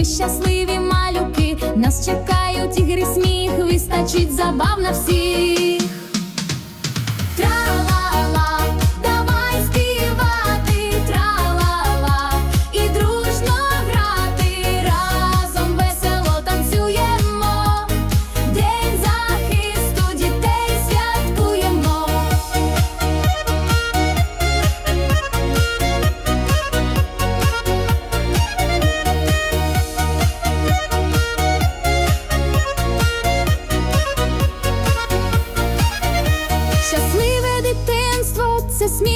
ми щасливі малюки, нас чекають ігри сміх, вистачить забав на всіх.